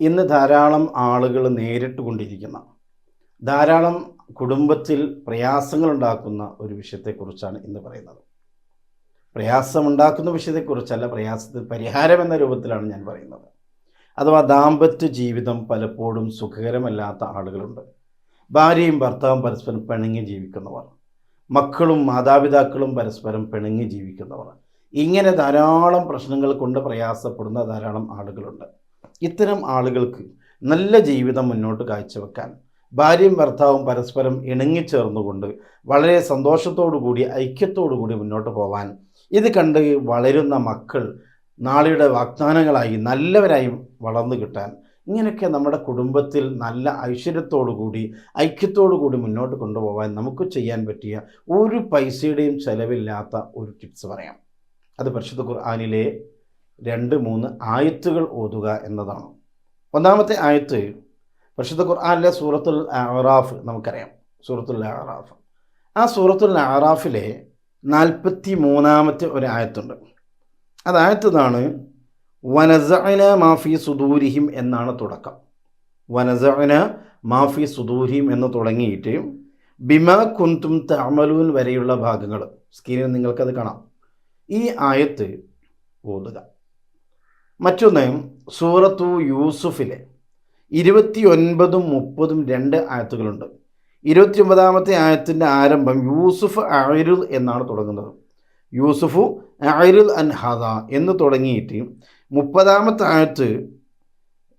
ഇന്ന് ധാരാളം ആളുകൾ നേരിട്ട് കൊണ്ടിരിക്കുന്ന ധാരാളം കുടുംബത്തിൽ പ്രയാസങ്ങൾ ഉണ്ടാക്കുന്ന ഒരു വിഷയത്തെക്കുറിച്ചാണ് ഇന്ന് പറയുന്നത്. പ്രയാസമുണ്ടാക്കുന്ന വിഷയത്തെക്കുറിച്ചല്ല പ്രയാസത്തിന് പരിഹാരം എന്ന രൂപത്തിലാണ് ഞാൻ പറയുന്നത്. അഥവാ ദാമ്പത്യ ജീവിതം പലപ്പോഴും സുഖകരമല്ലാത്ത ആളുകളുണ്ട്. ഭാര്യയും ഭർത്താവും പരസ്പരം പിണങ്ങി ജീവിക്കുന്നവർ മക്കളും മാതാപിതാക്കളും പരസ്പരം പിണങ്ങി ജീവിക്കുന്നവർ ഇങ്ങനെ ധാരാളം പ്രശ്നങ്ങൾ കൊണ്ട് പ്രയാസപ്പെടുന്ന ധാരാളം ആളുകളുണ്ട്. ഇത്തരം ആളുകൾക്ക് നല്ല ജീവിതം മുന്നോട്ട് കാഴ്ചവെക്കാൻ ഭാര്യയും ഭർത്താവും പരസ്പരം ഇണങ്ങിച്ചേർന്നുകൊണ്ട് വളരെ സന്തോഷത്തോടു കൂടി ഐക്യത്തോടു കൂടി മുന്നോട്ട് പോവാൻ ഇത് കണ്ട് വളരുന്ന മക്കൾ നാളെയുടെ വാഗ്ദാനങ്ങളായി നല്ലവരായി വളർന്നു കിട്ടാൻ ഇങ്ങനെയൊക്കെ നമ്മുടെ കുടുംബത്തിൽ നല്ല ഐശ്വര്യത്തോടു കൂടി ഐക്യത്തോടു കൂടി മുന്നോട്ട് കൊണ്ടുപോകാൻ നമുക്ക് ചെയ്യാൻ പറ്റിയ ഒരു പൈസയുടെയും ചെലവില്ലാത്ത ഒരു ടിപ്സ് പറയാം. അത് പരിശുദ്ധ ഖുർആാനിലെ രണ്ട് മൂന്ന് ആയത്തുകൾ ഓതുക എന്നതാണ്. ഒന്നാമത്തെ ആയത്ത് പരിശുദ്ധ ഖുർആാനിലെ സൂറത്തുൽ അറാഫ് നമുക്കറിയാം. സൂറത്തുൽ അറാഫ് ആ സൂറത്തുൽ അറാഫിലെ നാൽപ്പത്തി മൂന്നാമത്തെ ഒരു ആയത്തുണ്ട്. അത് ആയത്താണ് വനസഅന മാഫി സുദൂരിഹിം എന്നാണ് തുടക്കം. വനസഅന മാഫി സുദൂരിഹിം എന്ന് തുടങ്ങിയിട്ട് ബിമ കുന്തും തഅമലൂൻ വരെയുള്ള ഭാഗങ്ങൾ. സ്ക്രീനിൽ നിങ്ങൾക്കത് കാണാം. ഈ ആയത്ത് ഓതുക. മറ്റൊന്ന് സൂറത്തു യൂസുഫിലെ ഇരുപത്തി ഒൻപതും മുപ്പതും രണ്ട് ആയത്തുകളുണ്ട്. ഇരുപത്തി ഒമ്പതാമത്തെ ആയത്തിന്റെ ആരംഭം യൂസുഫ് അയരുൽ എന്നാണ് തുടങ്ങുന്നത്. യൂസുഫു അയരുൽ അൻ ഹദ എന്ന് തുടങ്ങിയിട്ട് മുപ്പതാമത്തെ ആയത്ത്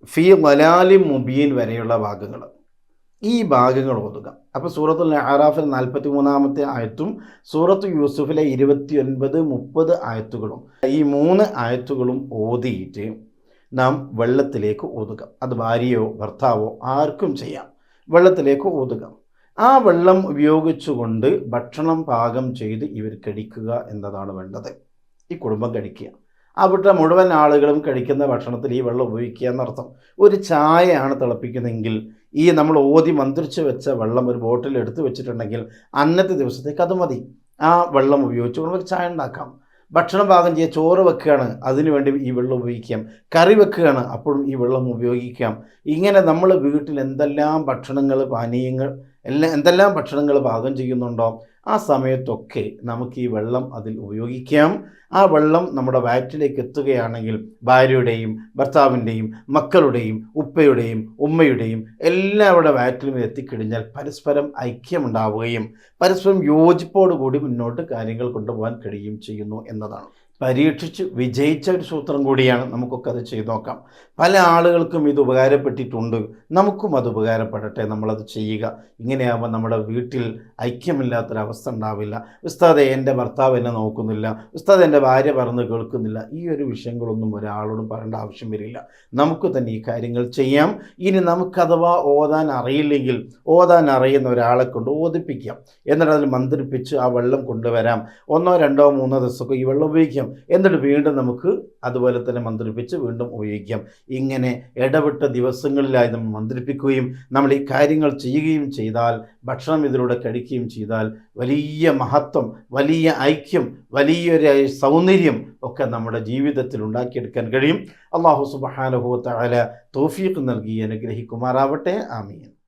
ഫി വലാലി മുബീൻ വരെയുള്ള ഭാഗങ്ങൾ ഈ ഭാഗങ്ങൾ ഓതുക. അപ്പോൾ സൂറത്തുൽ അറാഫിൽ നാൽപ്പത്തി മൂന്നാമത്തെ ആയത്തും സൂറത്ത് യൂസുഫിലെ ഇരുപത്തി ഒൻപത് മുപ്പത് ആയത്തുകളും ഈ മൂന്ന് ആയത്തുകളും ഓതിയിട്ട് നാം വെള്ളത്തിലേക്ക് ഓതുക. അത് ഭാര്യയോ ഭർത്താവോ ആർക്കും ചെയ്യാം. വെള്ളത്തിലേക്ക് ഓതുക. ആ വെള്ളം ഉപയോഗിച്ചുകൊണ്ട് ഭക്ഷണം പാകം ചെയ്ത് ഇവർ കഴിക്കുക എന്നതാണ് വേണ്ടത്. ഈ കുടുംബം കഴിക്കുക. അവിടുത്തെ മുഴുവൻ ആളുകളും കഴിക്കുന്ന ഭക്ഷണത്തിൽ ഈ വെള്ളം ഉപയോഗിക്കുക എന്നർത്ഥം. ഒരു ചായയാണ് തിളപ്പിക്കുന്നതെങ്കിൽ ഈ നമ്മൾ ഓതി മന്ത്രിച്ച് വെച്ച വെള്ളം ഒരു ബോട്ടിൽ എടുത്ത് വെച്ചിട്ടുണ്ടെങ്കിൽ അന്നത്തെ ദിവസത്തേക്ക് അത് മതി. ആ വെള്ളം ഉപയോഗിച്ച് നമുക്ക് ചായ ഉണ്ടാക്കാം. ഭക്ഷണം പാകം ചെയ്യുക ചോറ് വെക്കുകയാണ് അതിനുവേണ്ടി ഈ വെള്ളം ഉപയോഗിക്കാം. കറി വെക്കുകയാണ് അപ്പോഴും ഈ വെള്ളം ഉപയോഗിക്കാം. ഇങ്ങനെ നമ്മൾ വീട്ടിൽ എന്തെല്ലാം ഭക്ഷണങ്ങൾ പാനീയങ്ങൾ എല്ലാം എന്തെല്ലാം ഭക്ഷണങ്ങൾ പാകം ചെയ്യുന്നുണ്ടോ ആ സമയത്തൊക്കെ നമുക്ക് ഈ വെള്ളം അതിൽ ഉപയോഗിക്കാം. ആ വെള്ളം നമ്മുടെ വയറ്റിലേക്ക് എത്തുകയാണെങ്കിൽ ഭാര്യയുടെയും ഭർത്താവിന്റെയും മക്കളുടെയും ഉപ്പയുടെയും ഉമ്മയുടെയും എല്ലാവരുടെ വയറ്റിലും എത്തിക്കഴിഞ്ഞാൽ പരസ്പരം ഐക്യമുണ്ടാവുകയും പരസ്പരം യോജിപ്പോടുകൂടി മുന്നോട്ട് കാര്യങ്ങൾ കൊണ്ടുപോകാൻ കഴിയുകയും ചെയ്യുന്നു എന്നതാണ്. പരീക്ഷിച്ച് വിജയിച്ച ഒരു സൂത്രം കൂടിയാണ് നമുക്കൊക്കെ അത് ചെയ്തു നോക്കാം. പല ആളുകൾക്കും ഇത് ഉപകാരപ്പെട്ടിട്ടുണ്ട്. നമുക്കും അത് ഉപകാരപ്പെടട്ടെ നമ്മളത് ചെയ്യുക. ഇങ്ങനെയാകുമ്പോൾ നമ്മുടെ വീട്ടിൽ ഐക്യമില്ലാത്തൊരവസ്ഥ ഉണ്ടാവില്ല. ഉസ്താദെ എന്റെ ഭർത്താവ് എന്നെ നോക്കുന്നില്ല. ഉസ്താദ് എന്റെ ഭാര്യ പറഞ്ഞ് കേൾക്കുന്നില്ല. ഈ ഒരു വിഷയങ്ങളൊന്നും ഒരാളോടും പറയേണ്ട ആവശ്യം വരില്ല. നമുക്ക് തന്നെ ഈ കാര്യങ്ങൾ ചെയ്യാം. ഇനി നമുക്ക് അഥവാ ഓതാൻ അറിയില്ലെങ്കിൽ ഓതാൻ അറിയുന്ന ഒരാളെ കൊണ്ട് ഓതിപ്പിക്കാം. എന്നിട്ട് അതിൽ മന്ത്രിപ്പിച്ച് ആ വെള്ളം കൊണ്ടുവരാം. ഒന്നോ രണ്ടോ മൂന്നോ ദിവസമൊക്കെ ഈ വെള്ളം ഉപയോഗിക്കാം. എന്നിട്ട് വീണ്ടും നമുക്ക് അതുപോലെ തന്നെ മന്ത്രിപ്പിച്ച് വീണ്ടും ഉപയോഗിക്കാം. ഇങ്ങനെ ഇടവിട്ട ദിവസങ്ങളിലായി നമ്മൾ മന്ത്രിപ്പിക്കുകയും നമ്മൾ ഈ കാര്യങ്ങൾ ചെയ്യുകയും ചെയ്താൽ ഭക്ഷണം ഇതിലൂടെ കഴിക്കുകയും ചെയ്താൽ വലിയ മഹത്വം വലിയ ഐക്യം വലിയൊരു സൗന്ദര്യം ഒക്കെ നമ്മുടെ ജീവിതത്തിൽ ഉണ്ടാക്കിയെടുക്കാൻ കഴിയും. അള്ളാഹു സുബാനുഭവത്തെ അല തോഫീക്ക് നൽകി അനുഗ്രഹിക്കുമാറാവട്ടെ. ആമീൻ.